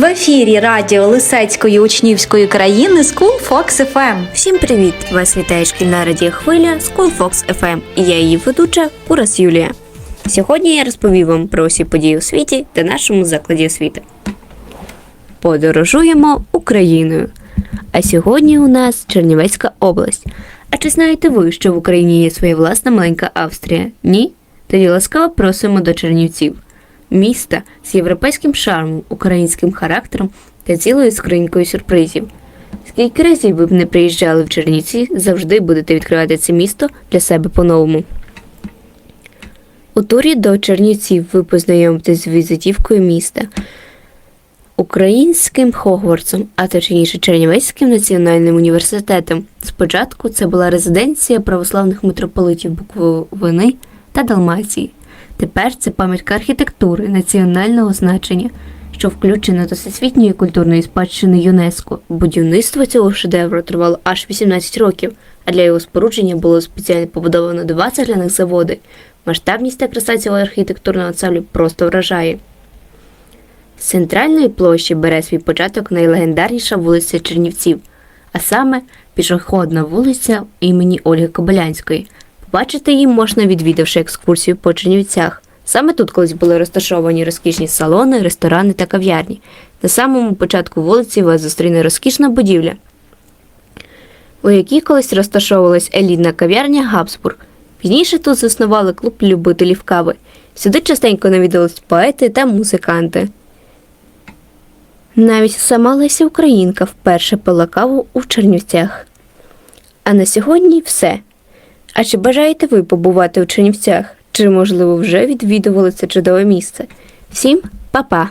В ефірі радіо Лисецької учнівської країни School Fox FM. Всім привіт! Вас вітає шкільна радіохвиля School Fox FM і я її ведуча Курас Юлія. Сьогодні я розповім вам про усі події у світі та нашому закладі освіти. Подорожуємо Україною. А сьогодні у нас Чернівецька область. А чи знаєте ви, що в Україні є своя власна маленька Австрія? Ні? Тоді ласкаво просимо до Чернівців. Міста з європейським шармом, українським характером та цілою скринькою сюрпризів. Скільки разів ви б не приїжджали в Чернівці, завжди будете відкривати це місто для себе по-новому. У турі до Чернівців ви познайомитесь з візитівкою міста, українським Хогвартсом, а точніше Чернівецьким національним університетом. Спочатку це була резиденція православних митрополитів Буковини та Далмації. Тепер це пам'ятка архітектури національного значення, що включено до всесвітньої культурної спадщини ЮНЕСКО. Будівництво цього шедевру тривало аж 18 років, а для його спорудження було спеціально побудовано два цегляних заводи. Масштабність та краса цього архітектурного ансамблю просто вражає. З центральної площі бере свій початок найлегендарніша вулиця Чернівців, а саме пішохідна вулиця імені Ольги Кобилянської. Побачити її можна, відвідавши екскурсію по Чернівцях. Саме тут колись були розташовані розкішні салони, ресторани та кав'ярні. На самому початку вулиці вас зустріне розкішна будівля, у якій колись розташовувалась елітна кав'ярня Габсбург. Пізніше тут заснували клуб любителів кави. Сюди частенько навідались поети та музиканти. Навіть сама Леся Українка вперше пила каву у Чернівцях. А на сьогодні все. А чи бажаєте ви побувати у Чернівцях? Чи, можливо, вже відвідували це чудове місце? Всім па-па!